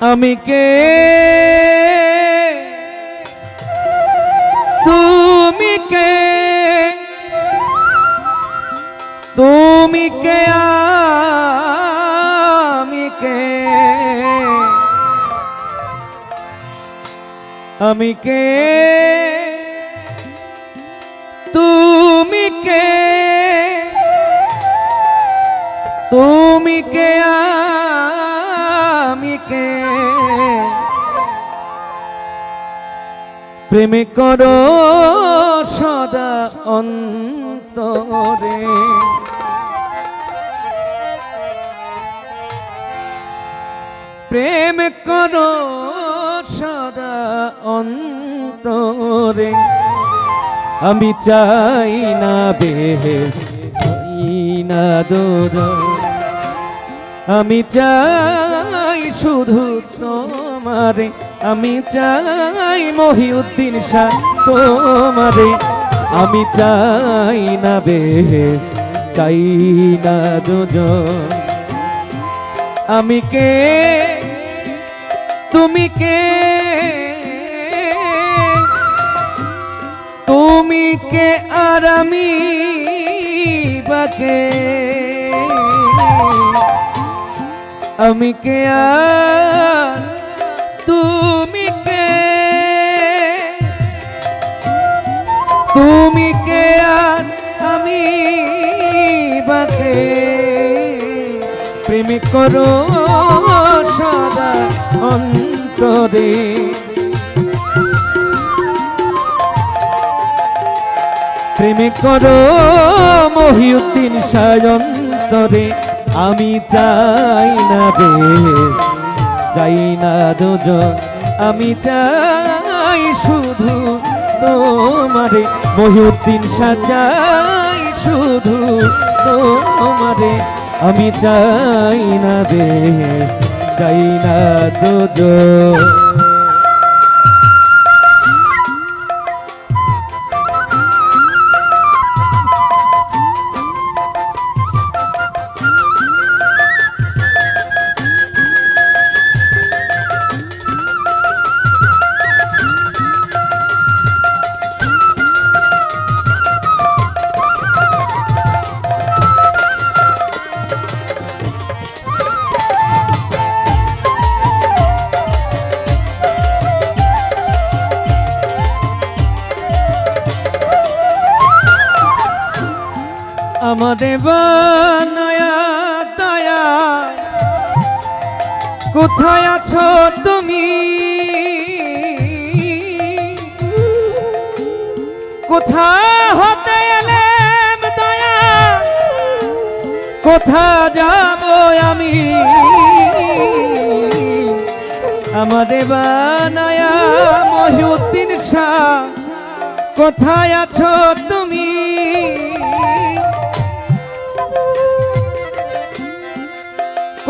আমি কে? তুমি কে? তুমি কে? আমি কে? আমি কে? তুমি কে? তুমি কে? আমি কে প্রেমে করো সদা অন্তরে। প্রেম করো সদা অন্তরে। আমি চাই না চাই না দোর। আমি চাই শুধু তোমারে। আমি চাই মহিউদ্দিন শাহ তোমারে। আমি চাই না বেহেস চাই না দুজন। আমি কে? তুমি কে? তুমি কে আর আমি বাকে আমি কে তুমি কে? তুমি কে আমি বাকে? প্রেম করো সদা অন্তরে। প্রেমে করো মহিউদ্দিন সায়ন্তরে। আমি চাই না বেশ, চাই না দুজন। আমি চাই শুধু তোমারে। মহিউদ্দিন সাজাই শুধু তোমারে। আমি চাই না বেশ, চাই না দুজন। আমারে বানায়া দয়া। কোথায় আছো তুমি? কোথা হতে এলেম দয়া? কোথা যাব আমি? আমারে বানায়া মহিউদ্দিন শাহ, কোথায় আছো তুমি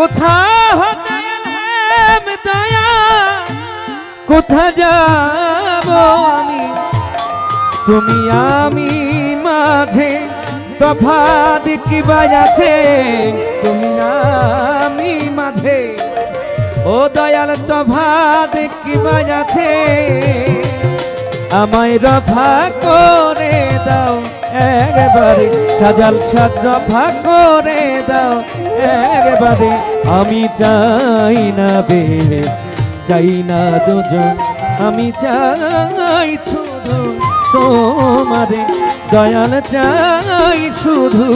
কোথা হতে দয়া কোথা যাব আমি? তুমি আমি মাঝে তফাৎ কি বাজাছে তুমি আমি মাঝে, ও দয়াল তফাৎ কি বাজাছে আমায় রফা করে দাও একবারে, সাজাল সাজ রফা করে দাও একবারে। আমি চাই না বেশ, চাই না দুজন। আমি চাই শুধু তোমারে, দয়াল চাই শুধু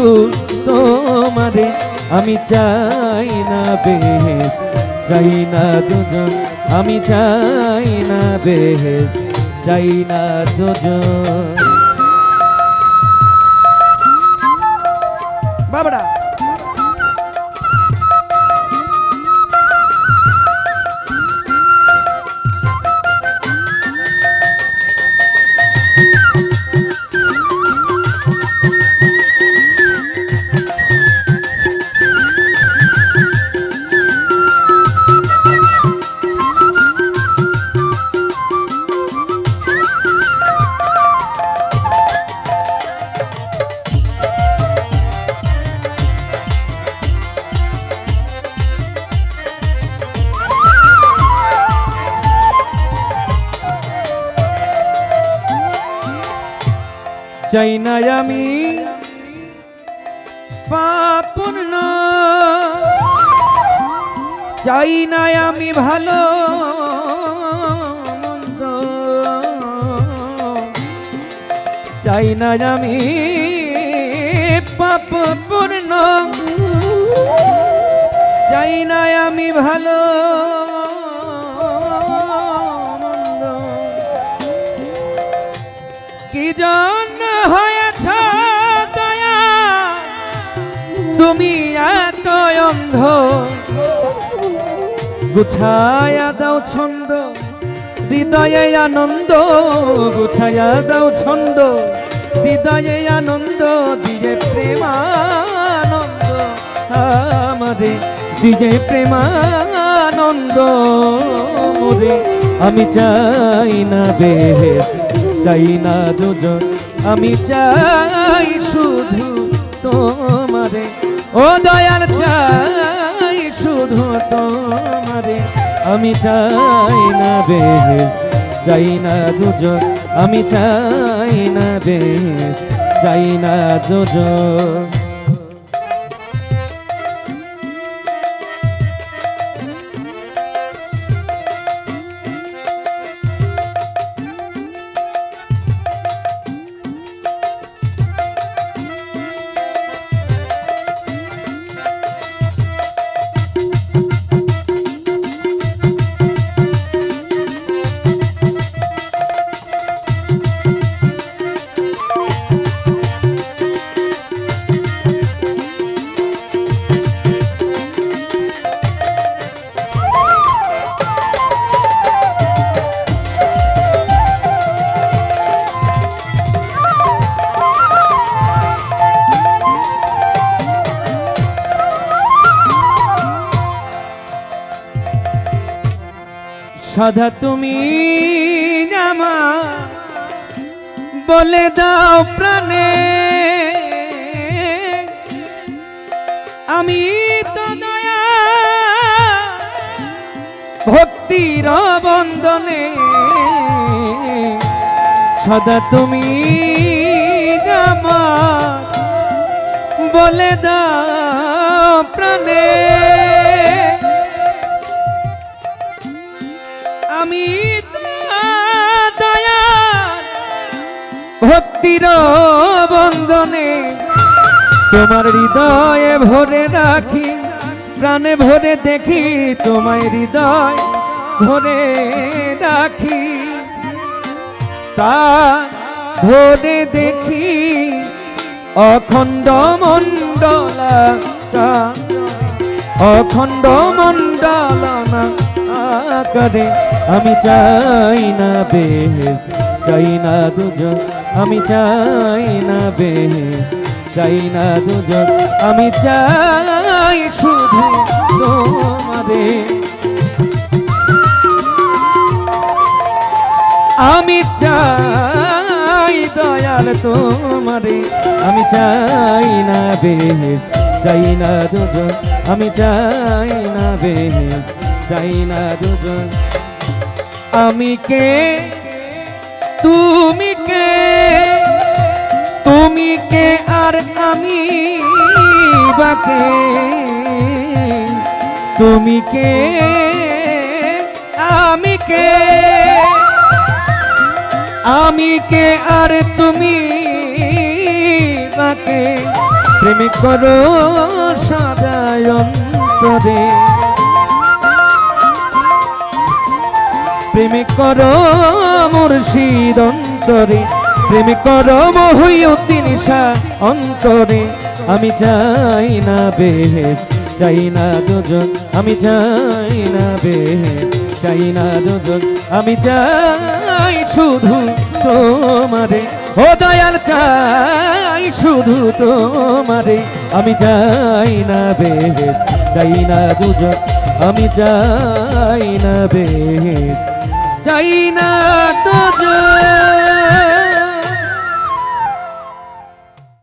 তোমারে। আমি চাই না বেশ, চাই না দুজন। আমি চাই না বেশ, চাই না দুজন। বাবড়া চাই না আমি। পাপূর্ণ চাই না আমি ভালো মন্দ। চাই না আমি পাপ পূর্ণ। চাই না আমি ভালো মন্দ। কি জন্য তুমি এত অন্ধ। গুছায়া দাও ছন্দ, হৃদয়ে আনন্দ, গুছায়া দাও ছন্দ, হৃদয়ে আনন্দ, দিয়ে প্রেমানন্দ, আমারে দিয়ে প্রেমানন্দ, মোরে। আমি চাই না বেহেস চাই না দুজন আমি চাই শুধু তোমারে। ও দয়াল চাই, শুধু তোমারে আমি চাই না বে, চাই না দুজন, আমি চাই না বে, চাই না দুজন। সদা তুমি জামা বলে দাও প্রাণে। আমি তো দয়া, ভক্তির বন্দনে সদা তুমি জামা বলে দাও প্রাণে। তোমার হৃদয়ে ভরে রাখি, প্রাণে ভরে দেখি তোমায় হৃদয় ভরে রাখি। প্রাণ ভরে দেখি অখণ্ড মণ্ডলা, অখণ্ড মণ্ডলনা আকারে আমি চাই না বেহেস চাই না দুজন, আমি চাই না বেহেস চাই না দুজন। আমি চাই শুধু তোমারে আমি চাই দয়াল তোমারে আমি চাই না বেহেস চাই না দুজন। আমি চাই না বেহেস চাই না দুজন। আমি কে? তুমি কে? তুমি কে আর আমি বাকে তুমি কে? আমি কে? আমি কে আর তুমি বাকে প্রেম করো সদায় অন্তরে। প্রেম করো মুর্শিদ অন্তরে। প্রেম করো মহিউদ্দিন শাহ অন্তরে। আমি চাই না বেহেদ চাই না দুজন, আমি চাই না বেহেদ চাই না দুজন। আমি চাই শুধু তোমারে। ও দয়াল, চাই শুধু তোমারে। আমি চাই না বেহেদ চাই না দুজন। আমি চাই না বেহেদ চাই না দুজন।